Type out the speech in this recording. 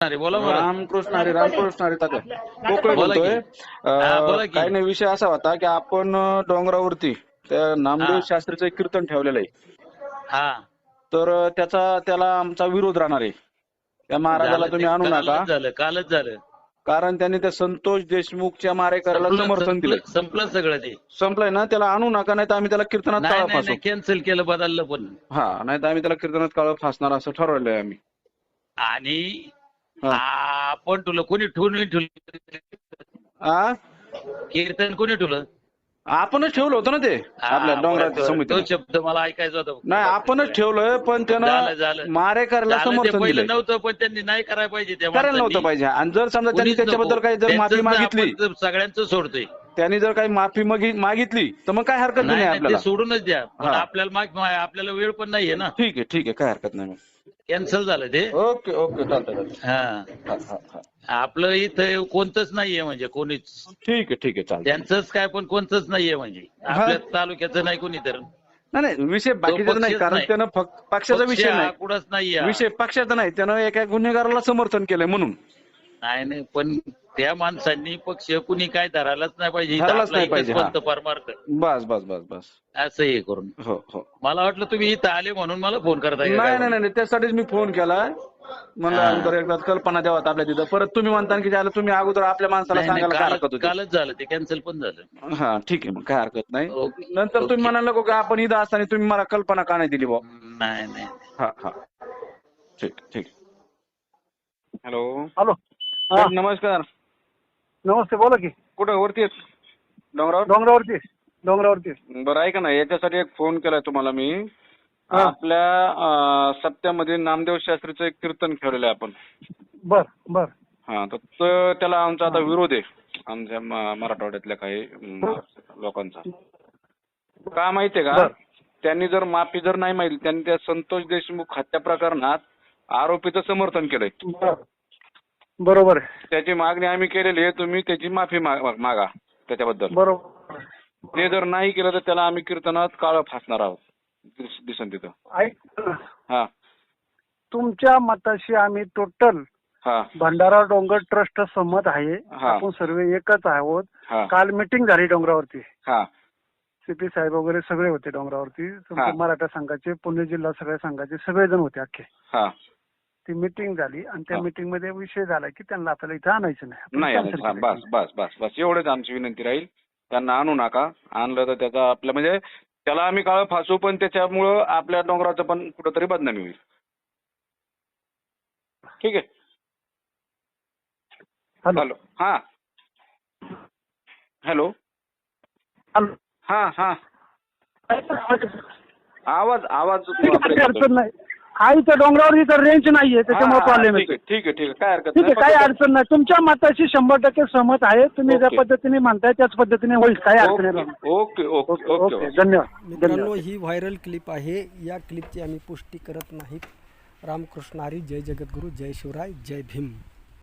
अरे बोला बोला रामकृष्ण हरी रामकृष्ण हरी तात्या. पोकळे बोला की. बोलतोय. हा, बोला अं, की. काही नाही विषय असा होता की आपण डोंगरावरती त्या नामदेव. शास्त्रीचं एक कीर्तन ठेवलेलं आहे. हा. तर त्याचा त्याला आमचा विरोध राहणार आहे. त्या महाराजाला तुम्ही. आणू नका. कालच झालं कालच झालं. कारण त्यांनी त्या संतोष देशमुखच्या मारेकऱ्याला संपलं- समर्थन दिलं. संपलं सगळं ते. संपलंय ना त्याला आणू नका नाही तर आम्ही त्याला कीर्तनात कॅन्सल केलं बदललं पण. हा नाही तर आम्ही त्याला कीर्तनात काळं फासणार असं ठरवलंय आम्ही. आणि. आपण तुला कोणी ठेवून ठेवलं? आ? कीर्तन कोणी ठेवलं? आपणच ठेवलं होतं ना ते आपल्या डोंगराच्या बरं, तो शब्द मला ऐकायचा होता. नाही आपणच ठेवलंय पण झालं, त्यानं झालं. मारेकऱ्याला झालं ते समर्थन पहिलं दिलंय. नव्हतं पण त्यांनी नाही करायला पाहिजे त्या करायला माणसांनी. नव्हतं पाहिजे. आणि जर समजा त्यांनी कोणीच त्याच्याबद्दल नको. काही जर माफी मागितली. आपण सगळ्यांचं सोडतोय. त्यांनी जर काही माफी मागी- मागितली तर मग काय हरकत नाही नाही नाही, ते आपल्याला. सोडूनच द्या. पण हा. आपल्याला माग आपल्याला वेळ पण नाहीये ना. ठीक आहे ठीक आहे. काय हरकत नाही मग कॅन्सल झालं ते. ओके ओके चालतंय चालतंय. हा. हा, हा, हा. आपलं इथं कोणतंच नाहीये म्हणजे कोणीच. ठीक आहे ठीक आहे चालतंय. त्यांचंच काय पण कोणतंच नाहीये म्हणजे. आपल्या तालुक्याचं नाही कोणी तर. नाही नाही विषय बाकीचा नाही पक्षच कारण नाही. त्यानं फक्त पक्षाचा पक्ष विषय नाही. कुठंच नाहीये. विषय पक्षाचा नाही त्यानं एका गुन्हेगाराला समर्थन केलंय म्हणून. नाही नाही पण त्या माणसांनी पक्ष कुणी काय धरायलाच नाही पाहिजे. धरायलाच आपला नाही पाहिजे, हा. परमार्थ. बस बस बस बस. असं हे करून. हो हो. मला वाटलं तुम्ही इथं आले म्हणून मला फोन करताय का नाही काय नाही नाही नाही, त्यासाठीच मी फोन केला. म्हणलं हा. एकदा कल्पना द्यावात आपल्या तिथं. परत तुम्ही म्हणता की झालं तुम्ही अगोदर आपल्या माणसाला नाही, नाही, सांगायला काय हरकत कालच होती? कालच झालं ते कॅन्सल पण झालं. हा ठीक आहे मग काय हरकत नाही. ओके. नंतर तुम्ही ओके. म्हणाल नको की आपण इथं असताना तुम्ही मला कल्पना का नाही दिली बुवा? नाही नाही. हा हा. ठीक ठीक. हॅलो. हॅलो. हा. नमस्कार. नमस्ते बोला की. कुठं वरती आहेत? डोंगरावर? डोंगरावरती डोंगरावरती बरं ऐका ना याच्यासाठी एक फोन केलाय तुम्हाला मी. हा. आपल्या अं, सप्त्यामध्ये नामदेव शास्त्रीचं एक कीर्तन आहे आपण. बर बर. हा तर त- त्याला आमचा आता विरोध आहे. आमच्या म- मराठवाड्यातल्या काही लोकांचा. का माहितीये का? बर. त्यांनी जर माफी जर नाही माहिती त्यांनी त्या संतोष देशमुख हत्या प्रकरणात आरोपीचं समर्थन केलंय. बर. बरोबर आहे. त्याची मागणी आम्ही केलेली आहे तुम्ही त्याची माफी मा- मागा त्याच्याबद्दल. बरोबर. ते जर नाही केलं तर त्याला आम्ही कीर्तनात काळं फासणार आहोत दिस- दिसन तिथं. ऐक ना. हा. तुमच्या मताशी आम्ही टोटल हा. भंडारा डोंगर ट्रस्ट सहमत आहे. हा. आपण सर्व एकच आहोत. हा. काल मिटिंग झाली डोंगरावरती. हा. सीपी साहेब वगैरे सगळे होते डोंगरावरती. तुमचे हा. मराठा संघाचे पुणे जिल्हा सगळ्या संघाचे सगळेजण होते अख्खे. हा. ती मिटिंग झाली आणि त्या हा. मिटिंगमध्ये विषय झाला की त्यांना आपल्याला इथं आणायचं नाही. आपण नाही cancel हा, केलं. बस बस बस बस. एवढंच आमची विनंती राहील. त्यांना आणू नका. आणलं तर त्याचा आपल्या म्हणजे त्याला आम्ही काळ फासू पण त्याच्यामुळं आपल्या डोंगराचं पण कुठंतरी बदनामी होईल. ठीक आहे? हॅलो. हॅलो. हा. हॅलो. हॅलो. हा हा. आवाज आवाज ठीक आहे, काही अडचण नाही. हा इथं डोंगरावर इथं रेंज नाहीये त्याच्यामुळे हा, हा, प्रॉब्लेम ठीक येतो आहे ठीक आहे ठीक आहे. काय हरकत ठीक आहे काही फक्त- अडचण नाही. तुमच्या मताशी शंभर टक्के सहमत आहे. तुम्ही ज्या ओके. पद्धतीने म्हणताय त्याच पद्धतीने होईल. काही अडचण नाही. Okay okay okay okay okay. Okay. धन्यवाद मित्रांनो धन्यवाद. ही व्हायरल क्लिप आहे. या क्लिपची आम्ही पुष्टी करत नाहीत. रामकृष्ण हरी जय जगद्गुरू जय शिवराय जय भीम.